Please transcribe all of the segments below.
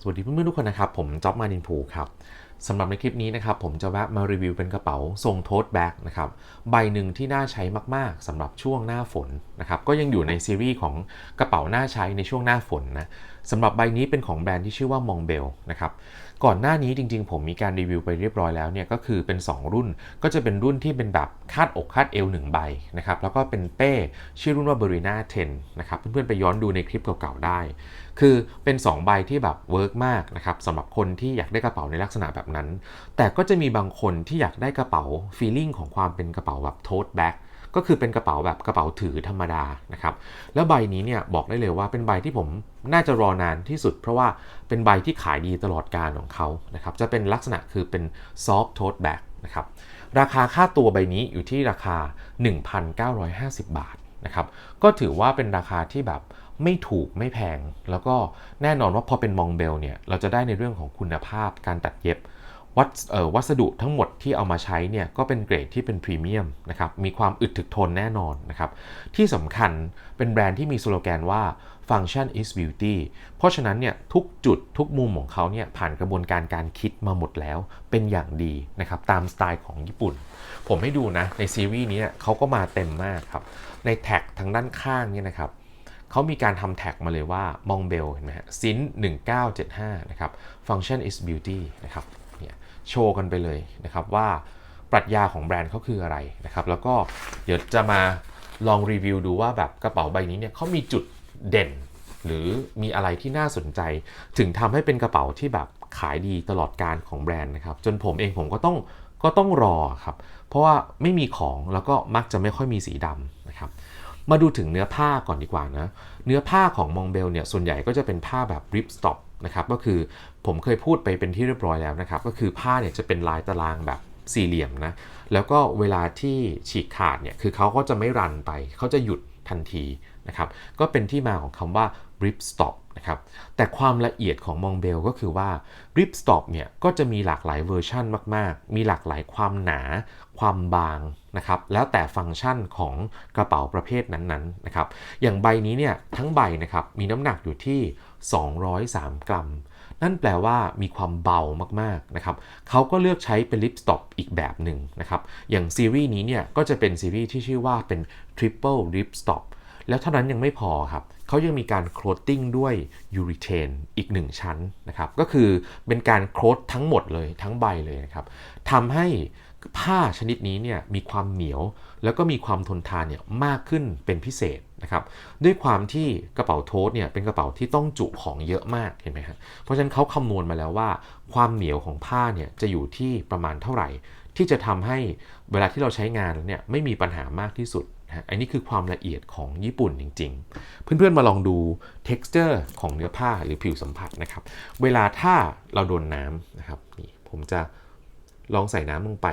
สวัสดีเพื่อนๆทุกคนนะครับผมจ๊อบมานินภูครับสำหรับในคลิปนี้นะครับผมจะแวะมารีวิวเป็นกระเป๋าทรงโท e แบ็กนะครับใบหนึ่งที่น่าใช้มากๆสำหรับช่วงหน้าฝนนะครับก็ยังอยู่ในซีรีส์ของกระเป๋าน่าใช้ในช่วงหน้าฝนนะสำหรับใบนี้เป็นของแบรนด์ที่ชื่อว่ามองเบลนะครับก่อนหน้านี้จริงๆ ผมมีการรีวิวไปเรียบร้อยแล้วเนี่ยก็คือเป็น 2 รุ่นก็จะเป็นรุ่นที่เป็นแบบคาดอกคาดเอว1ใบนะครับแล้วก็เป็นเป้ชื่อรุ่นว่า b e r i n a 10นะครับเพื่อนๆไปย้อนดูในคลิปเก่าๆได้ คือเป็น 2 ใบที่แบบเวิร์กมากนะครับสำหรับคนที่อยากได้กระเป๋าในลักษณะแบบนั้น แต่ก็จะมีบางคนที่อยากได้กระเป๋าฟีลลิ่งของความเป็นกระเป๋าแบบโท e แบ็กก็คือเป็นกระเป๋าแบบกระเป๋าถือธรรมดานะครับ แล้วใบนี้เนี่ยบอกได้เลยว่าเป็นใบที่ผมน่าจะรอนานที่สุด เพราะว่าเป็นใบที่ขายดีตลอดการของเขานะครับ จะเป็นลักษณะคือเป็นซอฟ t ์โท e แบ็กนะครับ ราคาค่าตัวใบนี้อยู่ที่ราคา 1,950 บาทนะครับ ก็ถือว่าเป็นราคาที่แบบ ไม่ถูกไม่แพง แล้วก็แน่นอนว่าพอเป็นมองเบลเนี่ยเราจะได้ในเรื่องของคุณภาพการตัดเย็บวัสวัสดุทั้งหมดที่เอามาใช้เนี่ยก็เป็นเกรดที่เป็นพรีเมียมนะครับมีความอึดถึกทนแน่นอนนะครับที่สำคัญเป็นแบรนด์ที่มีสโลแกนว่า function is beauty เพราะฉะนั้นเนี่ยทุกจุดทุกมุมของเขาเนี่ยผ่านกระบวนการการคิดมาหมดแล้วเป็นอย่างดีนะครับตามสไตล์ของญี่ปุ่น ผมให้ดูนะในซีรีส์นี้เขาก็มาเต็มมากครับในแท็กทางด้านข้างเนี่ยนะครับ เขามีการทำแท็กมาเลยว่ามองเบลเห็นไหมฮะซิน1975 นะครับ function is beauty นะครับเนี่ยโชว์กันไปเลยนะครับว่าปรัชญาของแบรนด์เขาคืออะไรนะครับ แล้วก็เดี๋ยวจะมาลองรีวิวดูว่าแบบกระเป๋าใบนี้เนี่ยเขามีจุดเด่น หรือมีอะไรที่น่าสนใจ ถึงทำให้เป็นกระเป๋าที่แบบขายดีตลอดการของแบรนด์นะครับ จนผมเองผมก็ต้องก็ต้องรอครับ เพราะว่าไม่มีของแล้วก็มักจะไม่ค่อยมีสีดำ มาดูถึงเนื้อผ้าก่อนดีกว่านะ เนื้อผ้าของมองเบลเนี่ย ส่วนใหญ่ก็จะเป็นผ้าแบบริปสต็อปนะครับ ก็คือผมเคยพูดไปเป็นที่เรียบร้อยแล้วนะครับ ก็คือผ้าเนี่ยจะเป็นลายตารางแบบสี่เหลี่ยมนะ แล้วก็เวลาที่ฉีกขาดเนี่ย คือเขาก็จะไม่รันไป เขาจะหยุดทันทีนะครับ ก็เป็นที่มาของคำว่า rip stop นะครับแต่ความละเอียดของมองเบลก็คือว่า rip stop เนี่ยก็จะมีหลากหลายเวอร์ชันมาก ๆ มีหลากหลายความหนา ความบางนะครับแล้วแต่ฟังก์ชันของกระเป๋าประเภทนั้นๆนะครับอย่างใบนี้เนี่ยทั้งใบนะครับมีน้ำหนักอยู่ที่ 203 กรัม นั่นแปลว่ามีความเบามากๆนะครับเขาก็เลือกใช้เป็นลิปสต็อปอีกแบบหนึ่งนะครับอย่างซีรีส์นี้เนี่ยก็จะเป็นซีรีส์ที่ชื่อว่าเป็น Triple Lip Stop แล้วเท่านั้นยังไม่พอครับ เขายังมีการโคลตติ้งด้วยยูริเทนอีก 1 ชั้นนะครับ ก็คือเป็นการโคลตทั้งหมดเลยทั้งใบเลยนะครับทำให้ผ้าชนิดนี้เนี่ยมีความเหนียวแล้วก็มีความทนทานเนี่ยมากขึ้นเป็นพิเศษนะครับด้วยความที่กระเป๋าโทสเนี่ยเป็นกระเป๋าที่ต้องจุของเยอะมากเห็นไหมครับเพราะฉะนั้นเขาคำนวณมาแล้วว่า ความเหนียวของผ้าเนี่ยจะอยู่ที่ประมาณเท่าไหร่ ที่จะทำให้เวลาที่เราใช้งานเนี่ยไม่มีปัญหามากที่สุด นะอันนี้คือความละเอียดของญี่ปุ่นจริง ๆ เพื่อนๆมาลองดู texture ของเนื้อผ้าหรือผิวสัมผัสนะครับ เวลาถ้าเราโดนน้ำนะครับนี่ผมจะลองใส่น้ำลงไป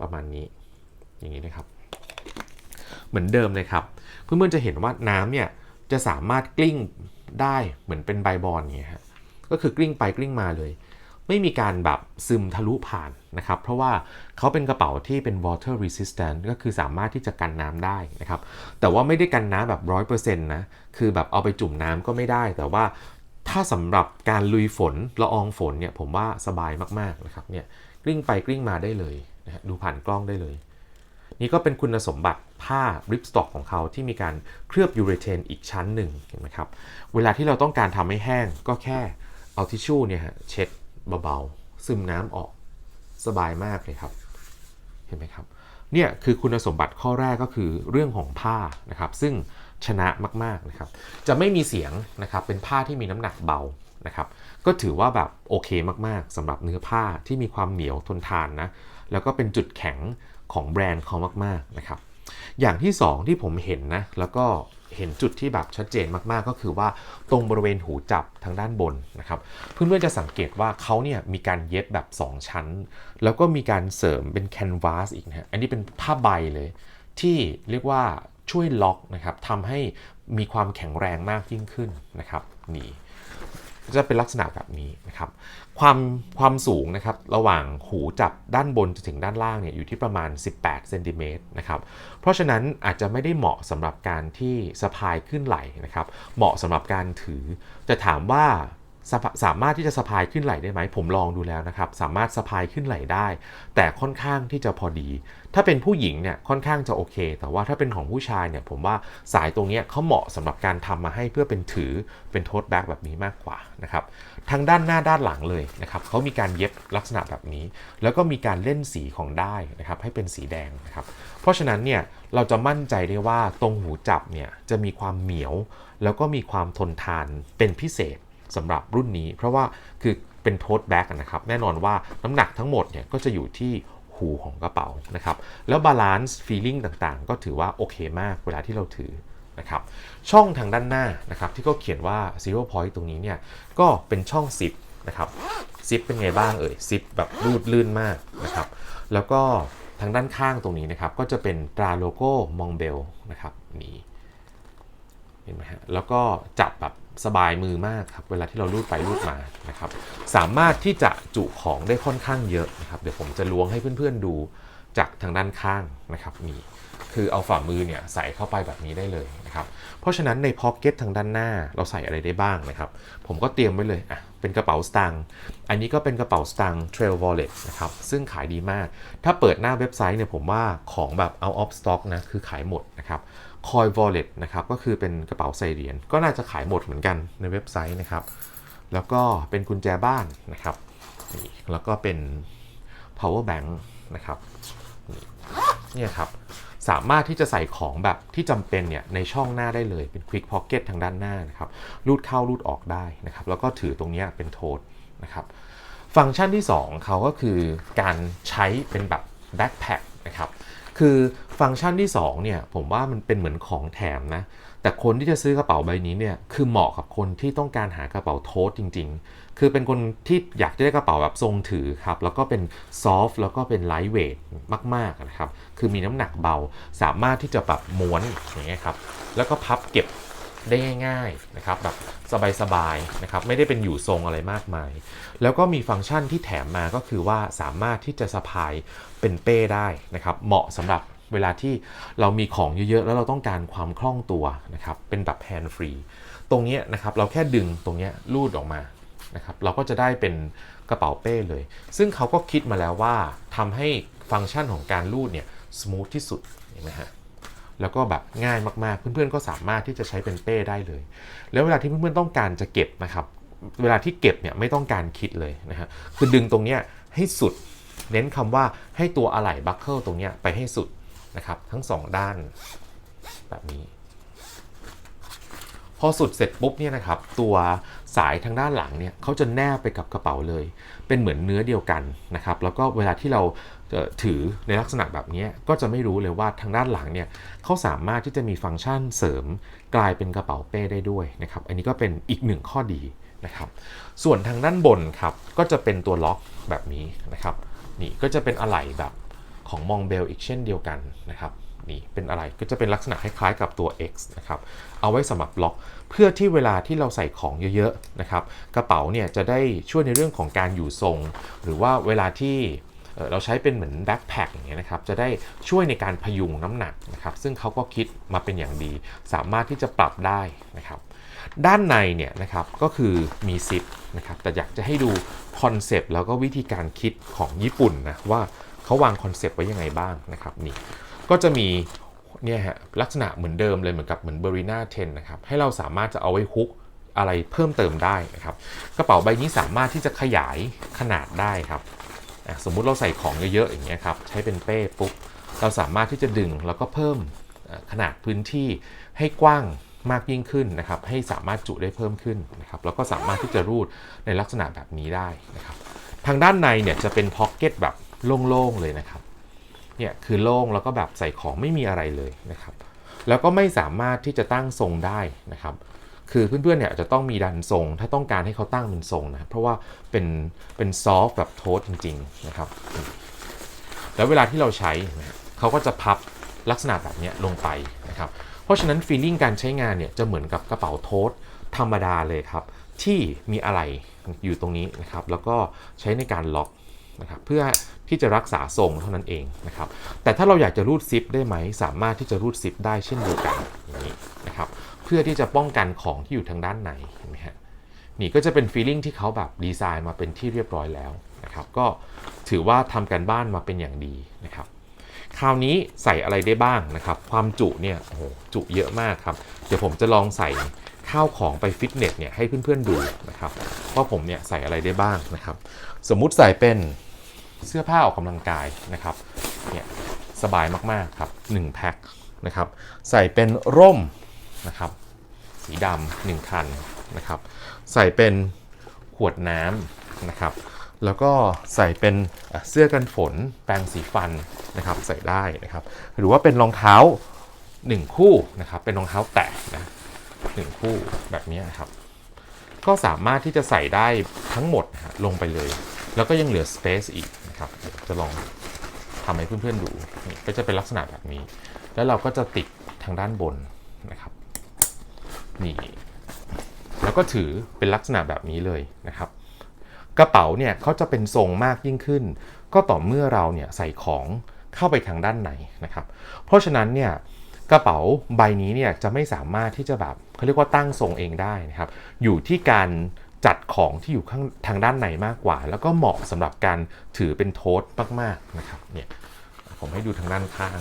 ประมาณนี้อย่างนี้นะครับ เหมือนเดิมเลยครับ เพื่อนๆจะเห็นว่าน้ำเนี่ยจะสามารถกลิ้งได้เหมือนเป็นใบบอลอย่างเงี้ยฮะก็คือกลิ้งไปกลิ้งมาเลย ไม่มีการแบบซึมทะลุผ่านนะครับ เพราะว่าเขาเป็นกระเป๋าที่เป็น water resistant ก็คือสามารถที่จะกันน้ำได้นะครับ แต่ว่าไม่ได้กันน้ำแบบ 100%นะ คือแบบเอาไปจุ่มน้ำก็ไม่ได้ แต่ว่าถ้าสำหรับการลุยฝนละอองฝนเนี่ยผมว่าสบายมากๆนะครับเนี่ยกลิ้งไปกลิ้งมาได้เลยนะดูผ่านกล้องได้เลย นี่ก็เป็นคุณสมบัติผ้าริปสต็อกของเขาที่มีการเคลือบยูเรเทนอีกชั้นหนึ่งเห็นไหมครับเวลาที่เราต้องการทำให้แห้งก็แค่เอาทิชชู่เนี่ยฮะเช็ด เบาๆ ซึมน้ำออกสบายมากเลยครับ เห็นไหมครับ เนี่ยคือคุณสมบัติข้อแรกก็คือเรื่องของผ้านะครับ ซึ่งชนะมากๆนะครับ จะไม่มีเสียงนะครับ เป็นผ้าที่มีน้ำหนักเบานะครับ ก็ถือว่าแบบโอเคมากๆสำหรับเนื้อผ้าที่มีความเหนียวทนทานนะ แล้วก็เป็นจุดแข็งของแบรนด์เขามากๆนะครับ อย่างที่ 2 ที่ผมเห็นนะ แล้วก็ เห็นจุดที่แบบชัดเจนมากๆ ก็คือว่าตรงบริเวณหูจับทางด้านบนนะครับ เพื่อนๆจะสังเกตว่าเขาเนี่ยมีการเย็บแบบ 2 ชั้น แล้วก็มีการเสริมเป็นแคนวาสอีกนะฮะอันนี้เป็นผ้าใบเลย ที่เรียกว่าช่วยล็อกนะครับทำให้มีความแข็งแรงมากยิ่งขึ้นนะครับนี่ ก็จะเป็นลักษณะแบบนี้นะครับ ความความสูงนะครับระหว่างหูจับด้านบนจนถึงด้านล่างเนี่ยอยู่ที่ประมาณ 18เซนติเมตรนะครับ เพราะฉะนั้นอาจจะไม่ได้เหมาะสำหรับการที่สะพายขึ้นไหลนะครับ เหมาะสำหรับการถือจะถามว่า สสามารถที่จะสะพายขึ้นไหล่ได้ไหม ผมลองดูแล้วนะครับ สามารถสะพายขึ้นไหล่ได้ แต่ค่อนข้างที่จะพอดี ถ้าเป็นผู้หญิงเนี่ยค่อนข้างจะโอเค แต่ว่าถ้าเป็นของผู้ชายเนี่ยผมว่าสายตรงนี้เขาเหมาะสำหรับการทำมาให้เพื่อเป็นถือเป็นโทสแบ็กแบบนี้มากกว่านะครับทางด้านหน้าด้านหลังเลยนะครับเขามีการเย็บลักษณะแบบนี้ แล้วก็มีการเล่นสีของได้นะครับให้เป็นสีแดงนะครับเพราะฉะนั้นเนี่ยเราจะมั่นใจได้ว่าตรงหูจับเนี่ยจะมีความเหนียว แล้วก็มีความทนทานเป็นพิเศษ สำหรับรุ่นนี้ เพราะว่าคือเป็นโทสแบ็กนะครับ แน่นอนว่าน้ำหนักทั้งหมดเนี่ยก็จะอยู่ที่หูของกระเป๋านะครับ แล้วบาลานซ์ฟีลิ่งต่างๆ ก็ถือว่าโอเคมากเวลาที่เราถือนะครับ ช่องทางด้านหน้านะครับที่ก็เขียนว่า zero point ตรงนี้เนี่ยก็เป็นช่องซิปนะครับซิปเป็นไงบ้างเอ่ยซิปแบบรูดลื่นมากนะครับ แล้วก็ทางด้านข้างตรงนี้นะครับก็จะเป็นตราโลโก้มองเบลนะครับนี่ เห็นไหมฮะแล้วก็จับแบบสบายมือมากครับ เวลาที่เราลูดไปลูดมานะครับ สามารถที่จะจุของได้ค่อนข้างเยอะนะครับ เดี๋ยวผมจะล้วงให้เพื่อนๆดูจากทางด้านข้างนะครับนี่คือเอาฝ่ามือเนี่ยใส่เข้าไปแบบนี้ได้เลยนะครับ เพราะฉะนั้นในพ็อกเก็ตทางด้านหน้าเราใส่อะไรได้บ้างนะครับ ผมก็เตรียมไว้เลยอะเป็นกระเป๋าสตางค์อันนี้ก็เป็นกระเป๋าสตางค์ Trail Wallet นะครับ ซึ่งขายดีมาก ถ้าเปิดหน้าเว็บไซต์เนี่ยผมว่าของแบบ out of stock นะคือขายหมดนะครับ Coin Wallet นะครับก็คือเป็นกระเป๋าใส่เหรียญก็น่าจะขายหมดเหมือนกันในเว็บไซต์นะครับ แล้วก็เป็นกุญแจบ้านนะครับนี่แล้วก็เป็น power bank นะครับนี่เนี่ยครับสามารถที่จะใส่ของแบบที่จำเป็นเนี่ยในช่องหน้าได้เลยเป็น Quick Pocket ทางด้านหน้านะครับรูดเข้ารูดออกได้นะครับแล้วก็ถือตรงนี้เป็นโทสนะครับฟังก์ชันที่ 2เขาก็คือการใช้เป็นแบบ Backpack นะครับคือ ฟังก์ชันที่2เนี่ยผมว่ามันเป็นเหมือนของแถมนะ แต่คนที่จะซื้อกระเป๋าใบนี้เนี่ยคือเหมาะกับคนที่ต้องการหากระเป๋าโทสจริง ๆ คือเป็นคนที่อยากจะได้กระเป๋าแบบทรงถือครับ แล้วก็เป็นซอฟต์แล้วก็เป็นไลท์เวทมากๆนะครับ คือมีน้ำหนักเบา สามารถที่จะแบบม้วนอย่างเงี้ยครับ แล้วก็พับเก็บได้ง่ายๆนะครับแบบสบายๆนะครับไม่ได้เป็นอยู่ทรงอะไรมากมาย แล้วก็มีฟังก์ชันที่แถมมาก็คือว่าสามารถที่จะสะพายเป็นเป้ได้นะครับเหมาะสำหรับ เวลาที่เรามีของเยอะๆ แล้วเราต้องการความคล่องตัวนะครับเป็นแบบแฮนด์ฟรีตรงนี้นะครับเราแค่ดึงตรงนี้ลูดออกมานะครับเราก็จะได้เป็นกระเป๋าเป้เลย ซึ่งเขาก็คิดมาแล้วว่าทำให้ฟังก์ชันของการลูดเนี่ยสมูทที่สุดเห็นไหมฮะแล้วก็แบบง่ายมากๆ เพื่อนๆก็สามารถที่จะใช้เป็นเป้ได้เลย แล้วเวลาที่เพื่อนๆต้องการจะเก็บนะครับเวลาที่เก็บเนี่ยไม่ต้องการคิดเลยนะฮะคือดึงตรงเนี้ยให้สุด เน้นคำว่าให้ตัวอะไหล่บัคเกิลตรงเนี้ยไปให้สุด นะครับ ทั้งสองด้านแบบนี้ พอสุดเสร็จปุ๊บเนี่ยนะครับ ตัวสายทางด้านหลังเนี่ยเขาจะแนบไปกับกระเป๋าเลย เป็นเหมือนเนื้อเดียวกันนะครับ แล้วก็เวลาที่เราถือในลักษณะแบบนี้ก็จะไม่รู้เลยว่าทางด้านหลังเนี่ยเขาสามารถที่จะมีฟังก์ชันเสริมกลายเป็นกระเป๋าเป้ได้ด้วยนะครับ อันนี้ก็เป็นอีกหนึ่งข้อดีนะครับ ส่วนทางด้านบนครับก็จะเป็นตัวล็อกแบบนี้นะครับ นี่ก็จะเป็นอะไหล่แบบ ของมองเบลอีกเช่นเดียวกันนะครับนี่เป็นอะไรก็จะเป็นลักษณะคล้ายๆกับตัว X นะครับเอาไว้สำหรับล็อกเพื่อที่เวลาที่เราใส่ของเยอะๆนะครับกระเป๋าเนี่ยจะได้ช่วยในเรื่องของการอยู่ทรง หรือว่าเวลาที่เราใช้เป็นเหมือนแบ็คแพคอย่างเงี้ยนะครับจะได้ช่วยในการพยุงน้ำหนักนะครับซึ่งเขาก็คิดมาเป็นอย่างดี สามารถที่จะปรับได้นะครับด้านในเนี่ยนะครับก็คือมีซิปนะครับแต่อยากจะให้ดูคอนเซปต์แล้วก็วิธีการคิดของญี่ปุ่นนะว่า เขาวางคอนเซปต์ไว้ยังไงบ้างนะครับนี่ก็จะมีเนี่ยฮะลักษณะเหมือนเดิมเลยเหมือนกับเหมือนเบอริน่า10นะครับให้เราสามารถจะเอาไว้ฮุกอะไรเพิ่มเติมได้นะครับกระเป๋าใบนี้สามารถที่จะขยายขนาดได้ครับสมมุติเราใส่ของเยอะๆอย่างเงี้ยครับใช้เป็นเป้ปุ๊บเราสามารถที่จะดึงแล้วก็เพิ่มขนาดพื้นที่ให้กว้างมากยิ่งขึ้นนะครับให้สามารถจุได้เพิ่มขึ้นนะครับแล้วก็สามารถที่จะรูดในลักษณะแบบนี้ได้นะครับทางด้านในเนี่ยจะเป็นพ็อกเก็ตแบบ โล่งๆเลยนะครับเนี่ยคือโล่งแล้วก็แบบใส่ของไม่มีอะไรเลยนะครับแล้วก็ไม่สามารถที่จะตั้งทรงได้นะครับคือเพื่อนๆเนี่ยอาจจะต้องมีดันทรง ถ้าต้องการให้เขาตั้งเป็นทรงนะเพราะว่าเป็นเป็นซอฟต์แบบโทสจริงๆนะครับแล้วเวลาที่เราใช้เขาก็จะพับลักษณะแบบนี้ลงไปนะครับเพราะฉะนั้นฟีลลิ่งการใช้งานเนี่ยจะเหมือนกับกระเป๋าโทสธรรมดาเลยครับที่มีอะไรอยู่ตรงนี้นะครับแล้วก็ใช้ในการล็อกนะครับเพื่อ ที่จะรักษาทรงเท่านั้นเองนะครับ แต่ถ้าเราอยากจะรูดซิปได้ไหม สามารถที่จะรูดซิปได้เช่นเดียวกันนี้นะครับ เพื่อที่จะป้องกันของที่อยู่ทางด้านในเห็นไหมฮะ นี่ก็จะเป็นฟีลิ่งที่เขาแบบดีไซน์มาเป็นที่เรียบร้อยแล้วนะครับ ก็ถือว่าทำกันบ้านมาเป็นอย่างดีนะครับ คราวนี้ใส่อะไรได้บ้างนะครับ ความจุเนี่ย โอ้โห จุเยอะมากครับ เดี๋ยวผมจะลองใส่ข้าวของไปฟิตเนสเนี่ยให้เพื่อนๆดูนะครับว่าผมเนี่ยใส่อะไรได้บ้างนะครับ สมมุติใส่เป็น เสื้อผ้าออกกำลังกายนะครับเนี่ยสบายมากๆครับ1แพ็คนะครับใส่เป็นร่มนะครับสีดำหนึ่งคันนะครับใส่เป็นขวดน้ำนะครับแล้วก็ใส่เป็นเสื้อกันฝนแปรงสีฟันนะครับใส่ได้นะครับหรือว่าเป็นรองเท้า 1 คู่นะครับเป็นรองเท้าแตะนะหนึ่งคู่แบบนี้นะครับก็สามารถที่จะใส่ได้ทั้งหมดลงไปเลย แล้วก็ยังเหลือ space อีก นะครับ จะลองทำให้เพื่อนๆดูนี่ก็จะเป็นลักษณะแบบนี้ แล้วเราก็จะติดทางด้านบนนะครับนี่แล้วก็ถือเป็นลักษณะแบบนี้เลยนะครับ กระเป๋าเนี่ยเขาจะเป็นทรงมากยิ่งขึ้น ก็ต่อเมื่อเราเนี่ยใส่ของเข้าไปทางด้านในนะครับ เพราะฉะนั้นเนี่ยกระเป๋าใบนี้เนี่ยจะไม่สามารถที่จะแบบเขาเรียกว่าตั้งทรงเองได้นะครับ อยู่ที่การ จัดของที่อยู่ข้างทางด้านในมากกว่า แล้วก็เหมาะสำหรับการถือเป็นโทสมากๆนะครับเนี่ยผมให้ดูทางด้านข้าง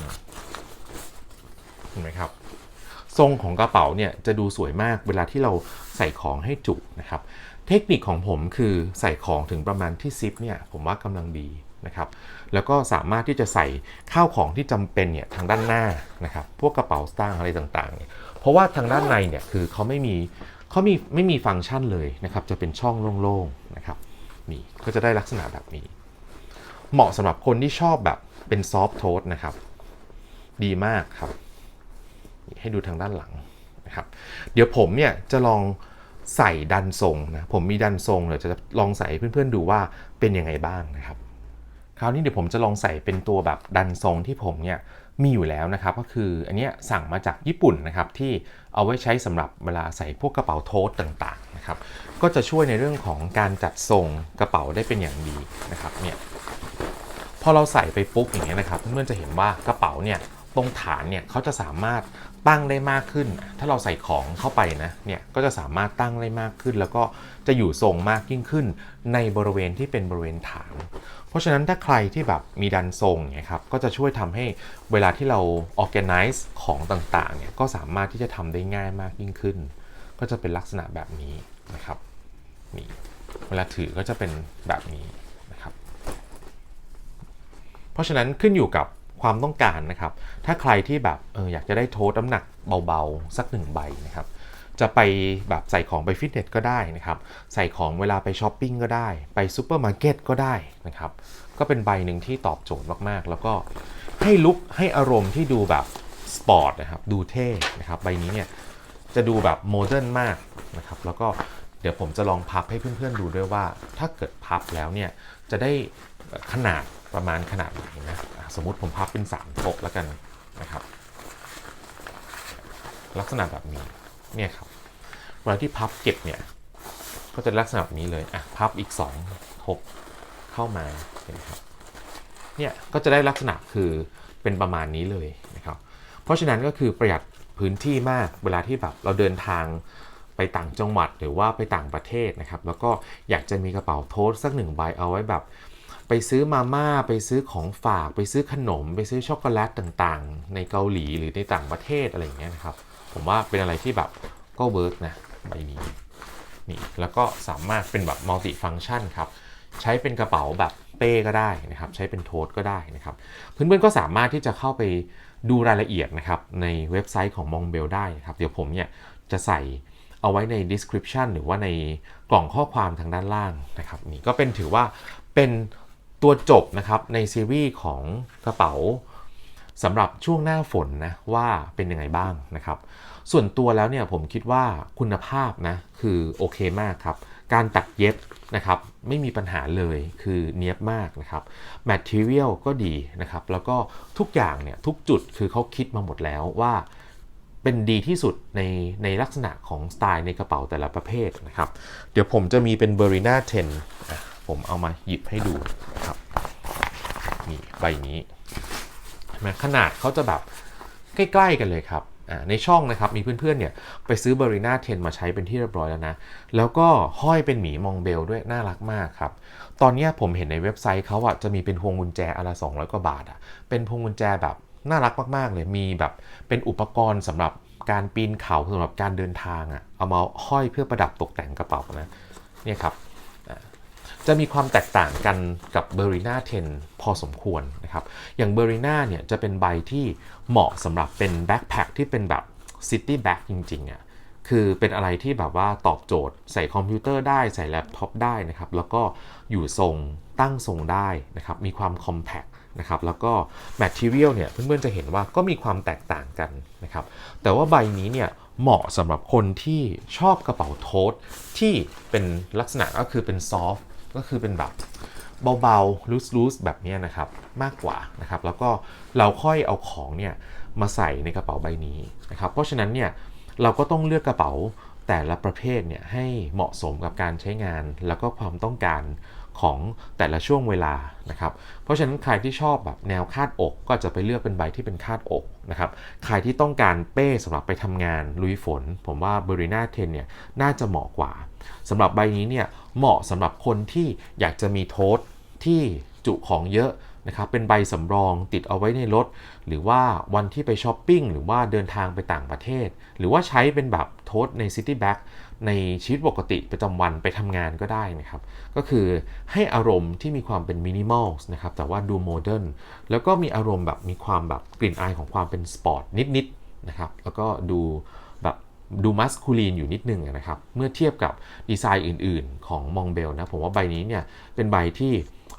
เห็นไหมครับทรงของกระเป๋าเนี่ยจะดูสวยมากเวลาที่เราใส่ของให้จุนะครับ เทคนิคของผมคือใส่ของถึงประมาณที่ซิปเนี่ยผมว่ากำลังดีนะครับ แล้วก็สามารถที่จะใส่ข้าวของที่จำเป็นเนี่ยทางด้านหน้านะครับ พวกกระเป๋าสตางค์อะไรต่างๆเนี่ยเพราะว่าทางด้านในเนี่ยคือเขาไม่มี เขามีไม่มีฟังก์ชันเลยนะครับ จะเป็นช่องโล่งๆนะครับนี่ก็จะได้ลักษณะแบบนี้ เหมาะสำหรับคนที่ชอบแบบเป็นซอฟต์โทสนะครับ ดีมากครับ ให้ดูทางด้านหลังนะครับ เดี๋ยวผมเนี่ยจะลองใส่ดันทรงนะผมมีดันทรงเดี๋ยวจะลองใส่ให้เพื่อนๆดูว่าเป็นยังไงบ้างนะครับ คราวนี้เดี๋ยวผมจะลองใส่เป็นตัวแบบดันทรงที่ผมเนี่ย มีอยู่แล้วนะครับก็คืออันนี้สั่งมาจากญี่ปุ่นนะครับที่เอาไว้ใช้สำหรับเวลาใส่พวกกระเป๋าโทสต่างๆนะครับก็จะช่วยในเรื่องของการจัดทรงกระเป๋าได้เป็นอย่างดีนะครับเนี่ยพอเราใส่ไปปุ๊บอย่างเงี้ยนะครับเพื่อนๆจะเห็นว่ากระเป๋าเนี่ยตรงฐานเนี่ยเขาจะสามารถ ตั้งได้มากขึ้น ถ้าเราใส่ของเข้าไปนะ เนี่ย ก็จะสามารถตั้งได้มากขึ้น แล้วก็จะอยู่ทรงมากยิ่งขึ้น ในบริเวณที่เป็นบริเวณฐาน เพราะฉะนั้นถ้าใครที่แบบมีดันทรงเนี่ยครับ ก็จะช่วยทำให้เวลาที่เรา organize ของต่างๆ เนี่ย ก็สามารถที่จะทำได้ง่ายมากยิ่งขึ้น ก็จะเป็นลักษณะแบบนี้นะครับ นี่ เวลาถือก็จะเป็นแบบนี้นะครับ เพราะฉะนั้นขึ้นอยู่กับ ความต้องการนะครับ ถ้าใครที่แบบเอออยากจะได้โทสน้ำหนักเบาๆ สักหนึ่งใบนะครับ จะไปแบบใส่ของไปฟิตเนสก็ได้นะครับ ใส่ของเวลาไปช้อปปิ้งก็ได้ ไปซูเปอร์มาร์เก็ตก็ได้นะครับ ก็เป็นใบหนึ่งที่ตอบโจทย์มากๆ แล้วก็ให้ลุคให้อารมณ์ที่ดูแบบสปอร์ตนะครับ ดูเท่นะครับ ใบนี้เนี่ยจะดูแบบโมเดิร์นมากนะครับ แล้วก็เดี๋ยวผมจะลองพับให้เพื่อนๆดูด้วยว่า ถ้าเกิดพับแล้วเนี่ยจะได้ ขนาดประมาณขนาดไหนนะสมมติผมพับเป็น 3 โต๊ะแล้วกันนะครับ ลักษณะแบบนี้เนี่ยครับเวลาที่พับเก็บเนี่ยก็จะลักษณะแบบนี้เลยอะพับอีก2ทบเข้ามาเห็นครับเนี่ยก็จะได้ลักษณะคือเป็นประมาณนี้เลยนะครับ เพราะฉะนั้นก็คือประหยัดพื้นที่มากเวลาที่แบบเราเดินทางไปต่างจังหวัดหรือว่าไปต่างประเทศนะครับ แล้วก็อยากจะมีกระเป๋าโทสสักหนึ่งใบเอาไว้แบบ ไปซื้อมาม่าไปซื้อของฝาก ไปซื้อขนม ไปซื้อช็อกโกแลตต่างๆ ในเกาหลีหรือในต่างประเทศอะไรอย่างเงี้ยนะครับ ผมว่าเป็นอะไรที่แบบก็เวิร์กนะใบนี้นี่แล้วก็สามารถเป็นแบบมัลติฟัง c t ชันครับ ใช้เป็นกระเป๋าแบบเป้ก็ได้นะครับ ใช้เป็นโทสก็ได้นะครับ เพื่อนๆก็สามารถที่จะเข้าไปดูรายละเอียดนะครับ ในเว็บไซต์ของมองเบลได้นะครับ เดี๋ยวผมเนี่ยจะใส่เอาไว้ใน description หรือว่าในกล่องข้อความทางด้านล่างนะครับ นี่ก็เป็นถือว่าเป็น ตัวจบนะครับในซีรีส์ของกระเป๋าสำหรับช่วงหน้าฝนนะว่าเป็นยังไงบ้างนะครับ ส่วนตัวแล้วเนี่ยผมคิดว่าคุณภาพนะคือโอเคมากครับ การตัดเย็บนะครับไม่มีปัญหาเลยคือเนียบมากนะครับ Material ก็ดีนะครับ แล้วก็ทุกอย่างเนี่ยทุกจุดคือเขาคิดมาหมดแล้วว่าเป็นดีที่สุดในในลักษณะของสไตล์ในกระเป๋าแต่ละประเภทนะครับ เดี๋ยวผมจะมีเป็น b e r i n a 10 ผมเอามาหยิบให้ดูนะครับนี่ใบนี้นไหมขนาดเขาจะแบบใกล้ๆกันเลยครับในช่องนะครับมีเพื่อนๆเนี่ยไปซื้อ b e r i n a 10มาใช้เป็นที่เรียบร้อยแล้วนะ แล้วก็ห้อยเป็นหมีมองเบลด้วยน่ารักมากครับ ตอนนี้ผมเห็นในเว็บไซต์เขาอะจะมีเป็นพวงกุญแจอนละ200กว่าบาทอะเป็นพวงกุญแจแบบน่ารักมากๆ เลยมีแบบเป็นอุปกรณ์สำหรับการปีนเขาสำหรับการเดินทางอะเอามาห้อยเพื่อประดับตกแต่งกระเป๋านะเนี่ยครับ จะมีความแตกต่างกันกับ b e r i n a 10 พอสมควรนะครับ อย่าง b e r i n a เนี่ยจะเป็นใบที่เหมาะสำหรับเป็นแบ็คแพคที่เป็นแบบ City Bag จริงๆอะ่ะคือเป็นอะไรที่แบบว่าตอบโจทย์ใส่คอมพิวเตอร์ได้ใส่แล็ปท็อปได้นะครับ แล้วก็อยู่ทรงตั้งทรงได้นะครับ มีความคอมแพคนะครับ แล้วก็ Material เนี่ยเพื่อนๆจะเห็นว่าก็มีความแตกต่างกันนะครับ แต่ว่าใบนี้เนี่ยเหมาะสำหรับคนที่ชอบกระเป๋าโทสที่เป็นลักษณะก็คือเป็นซอฟต์ ก็คือเป็นแบบเบาๆลูสๆแบบนี้นะครับมากกว่านะครับ แล้วก็เราค่อยเอาของเนี่ยมาใส่ในกระเป๋าใบนี้นะครับ เพราะฉะนั้นเนี่ยเราก็ต้องเลือกกระเป๋าแต่ละประเภทเนี่ยให้เหมาะสมกับการใช้งานแล้วก็ความต้องการ ของแต่ละช่วงเวลานะครับ เพราะฉะนั้นใครที่ชอบแบบแนวคาดอกก็จะไปเลือกเป็นใบที่เป็นคาดอกนะครับ ใครที่ต้องการเป้สำหรับไปทำงานลุยฝน ผมว่าเบอรินาเทนเนี่ยน่าจะเหมาะกว่าสำหรับใบนี้เนี่ยเหมาะสำหรับคนที่อยากจะมีโทสที่จุของเยอะ นะครับเป็นใบสำรองติดเอาไว้ในรถ หรือว่าวันที่ไปช้อปปิ้งหรือว่าเดินทางไปต่างประเทศ หรือว่าใช้เป็นแบบโทสในซิตี้แบ็กในชีวิตปกติประจำวันไปทำงานก็ได้นะครับ ก็คือให้อารมณ์ที่มีความเป็นมินิมอลนะครับแต่ว่าดูโมเดิร์นแล้วก็มีอารมณ์แบบมีความแบบกลิ่นอายของความเป็นสปอร์ตนิดๆนะครับแล้วก็ดูแบบดูมัสคูลีนอยู่นิดนึงนะครับ เมื่อเทียบกับดีไซน์อื่นๆ ของมองเบลนะ ผมว่าใบนี้เนี่ยเป็นใบที่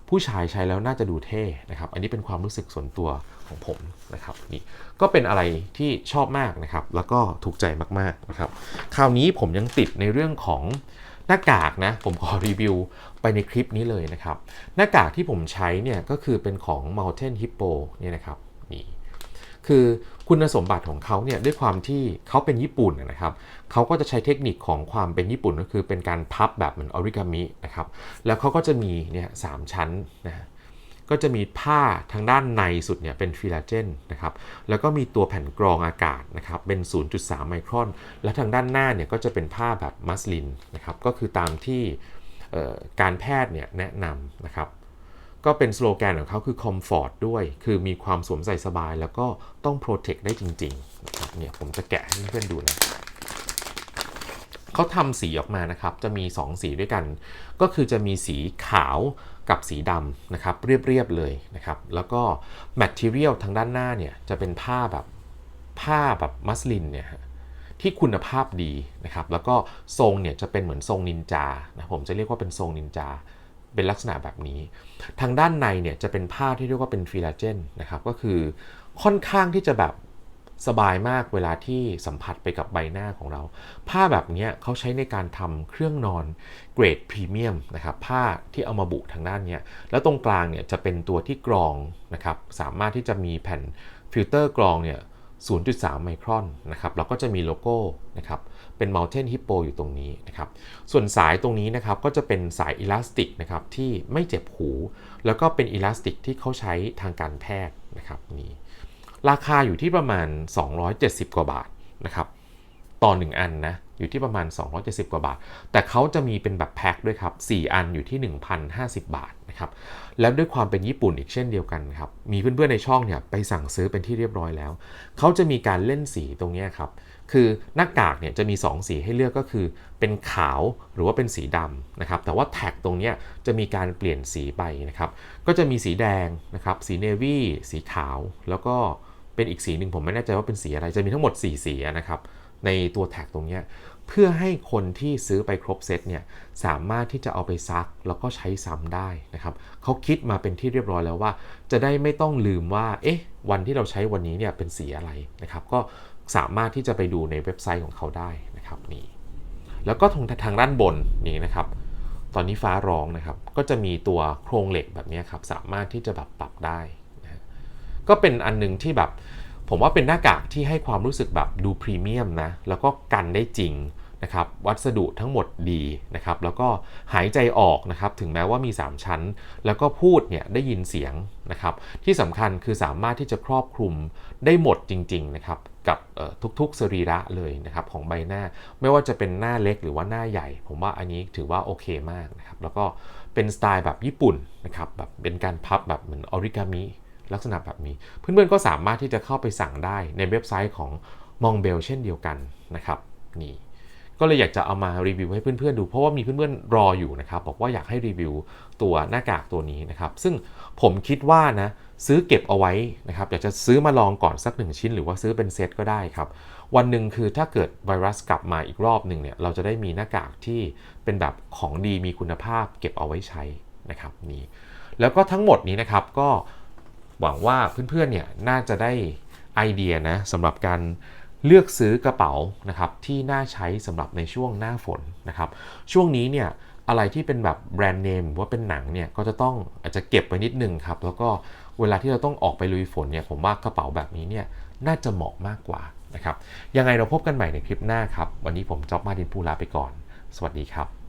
ผู้ชายใช้แล้วน่าจะดูเท่นะครับ อันนี้เป็นความรู้สึกส่วนตัวของผมนะครับนี่ก็เป็นอะไรที่ชอบมากนะครับ แล้วก็ถูกใจมากๆนะครับ คราวนี้ผมยังติดในเรื่องของหน้ากากนะ ผมขอรีวิวไปในคลิปนี้เลยนะครับ หน้ากากที่ผมใช้เนี่ยก็คือเป็นของ Mountain Hippo เนี่ยนะครับนี่ คือคุณสมบัติของเขาเนี่ยด้วยความที่เขาเป็นญี่ปุ่นนะครับเขาก็จะใช้เทคนิคของความเป็นญี่ปุ่นก็คือเป็นการพับแบบเหมือนออริกามินะครับแล้วเขาก็จะมีเนี่ยสามชั้นนะก็จะมีผ้าทางด้านในสุดเนี่ยเป็นฟิลาเจนนะครับแล้วก็มีตัวแผ่นกรองอากาศนะครับเป็น 0.3 ไมครอน และทางด้านหน้าเนี่ยก็จะเป็นผ้าแบบมัสลินนะครับก็คือตามที่การแพทย์เนี่ยแนะนำนะครับ ก็เป็นสโลแกนของเขาคือ Comfort ด้วย คือมีความสวมใส่สบายแล้วก็ต้อง Protect ได้จริงๆนะครับเนี่ยผมจะแกะให้เพื่อนดูนะเขาทำสีออกมานะครับ จะมี 2 สีด้วยกัน ก็คือจะมีสีขาวกับสีดำนะครับ เรียบ ๆ เลยนะครับ แล้วก็ Material ทางด้านหน้าเนี่ย จะเป็นผ้าแบบผ้าแบบมัสลินเนี่ยที่คุณภาพดีนะครับ แล้วก็ทรงเนี่ยจะเป็นเหมือนทรงนินจานะผมจะเรียกว่าเป็นทรงนินจา เป็นลักษณะแบบนี้ ทางด้านในเนี่ยจะเป็นผ้าที่เรียกว่าเป็นฟิลาเจนนะครับก็คือค่อนข้างที่จะแบบสบายมากเวลาที่สัมผัสไปกับใบหน้าของเรา ผ้าแบบนี้เขาใช้ในการทำเครื่องนอนเกรดพรีเมียมนะครับผ้าที่เอามาบุทางด้านนี้แล้วตรงกลางเนี่ยจะเป็นตัวที่กรองนะครับสามารถที่จะมีแผ่นฟิลเตอร์กรองเนี่ย 0.3 ไมครอนนะครับเราก็จะมีโลโก้นะครับเป็น Mountain Hippo อยู่ตรงนี้นะครับส่วนสายตรงนี้นะครับก็จะเป็นสายอิลาสติกนะครับที่ไม่เจ็บหู แล้วก็เป็นอิลาสติกที่เขาใช้ทางการแพทย์นะครับนี่ราคาอยู่ที่ประมาณ 270 กว่าบาทนะครับต่อ 1 อันนะ อยู่ที่ประมาณ 270 กว่าบาท แต่เขาจะมีเป็นแบบแพ็คด้วยครับ 4 อันอยู่ที่ 1,050 บาทนะครับ แล้วด้วยความเป็นญี่ปุ่นอีกเช่นเดียวกันครับ มีเพื่อนๆในช่องเนี่ยไปสั่งซื้อเป็นที่เรียบร้อยแล้ว เขาจะมีการเล่นสีตรงนี้ครับ คือหน้ากากเนี่ยจะมี 2 สีให้เลือกก็คือ เป็นขาวหรือว่าเป็นสีดำนะครับ แต่ว่าแท็กตรงนี้จะมีการเปลี่ยนสีไปนะครับ ก็จะมีสีแดงนะครับ สีเนวี่ สีขาว แล้วก็เป็นอีกสีหนึ่งผมไม่แน่ใจว่าเป็นสีอะไร จะมีทั้งหมด 4 สีนะครับ ในตัวแท็กตรงนี้เพื่อให้คนที่ซื้อไปครบเซตเนี่ยสามารถที่จะเอาไปซักแล้วก็ใช้ซ้ำได้นะครับเขาคิดมาเป็นที่เรียบร้อยแล้วว่า จะได้ไม่ต้องลืมว่าเอ๊ะวันที่เราใช้วันนี้เนี่ยเป็นสีอะไรนะครับก็สามารถที่จะไปดูในเว็บไซต์ของเขาได้นะครับนี่แล้วก็ทางทางด้านบนนี่นะครับ ตอนนี้ฟ้าร้องนะครับ ก็จะมีตัวโครงเหล็กแบบนี้ครับสามารถที่จะแบบปรับได้นะก็เป็นอันนึงที่แบบ ผมว่าเป็นหน้ากากที่ให้ความรู้สึกแบบดูพรีเมียมนะ แล้วก็กันได้จริงนะครับ วัสดุทั้งหมดดีนะครับ แล้วก็หายใจออกนะครับ ถึงแม้ว่ามี 3 ชั้น แล้วก็พูดเนี่ยได้ยินเสียงนะครับ ที่สำคัญคือสามารถที่จะครอบคลุมได้หมดจริง ๆ นะครับ กับทุกๆ สรีระเลยนะครับของใบหน้า ไม่ว่าจะเป็นหน้าเล็กหรือว่าหน้าใหญ่ ผมว่าอันนี้ถือว่าโอเคมากนะครับ แล้วก็เป็นสไตล์แบบญี่ปุ่นนะครับ แบบเป็นการพับแบบเหมือนออริกามิ ลักษณะแบบนี้ เพื่อนๆก็สามารถที่จะเข้าไปสั่งได้ในเว็บไซต์ของมองเบลเช่นเดียวกันนะครับนี่ก็เลยอยากจะเอามารีวิวให้เพื่อนๆดู เพราะว่ามีเพื่อนๆรออยู่นะครับ บอกว่าอยากให้รีวิวตัวหน้ากากตัวนี้นะครับ ซึ่งผมคิดว่านะซื้อเก็บเอาไว้นะครับอยากจะซื้อมาลองก่อนสักหนึ่งชิ้น หรือว่าซื้อเป็นเซตก็ได้ครับ วันหนึ่งคือถ้าเกิดไวรัสกลับมาอีกรอบหนึ่งเนี่ยเราจะได้มีหน้ากากที่เป็นแบบของดีมีคุณภาพเก็บเอาไว้ใช้นะครับนี่แล้วก็ทั้งหมดนี้นะครับก็ หวังว่าเพื่อนๆเนี่ยน่าจะได้ไอเดียนะสำหรับการเลือกซื้อกระเป๋านะครับที่น่าใช้สำหรับในช่วงหน้าฝนนะครับช่วงนี้เนี่ยอะไรที่เป็นแบบแบรนด์เนมว่าเป็นหนังเนี่ยก็จะต้องอาจจะเก็บไว้นิดนึงครับแล้วก็เวลาที่เราต้องออกไปลุยฝนเนี่ยผมว่ากระเป๋าแบบนี้เนี่ยน่าจะเหมาะมากกว่านะครับยังไงเราพบกันใหม่ในคลิปหน้าครับ วันนี้ผมจ๊อบมาดินพูลาไปก่อน สวัสดีครับ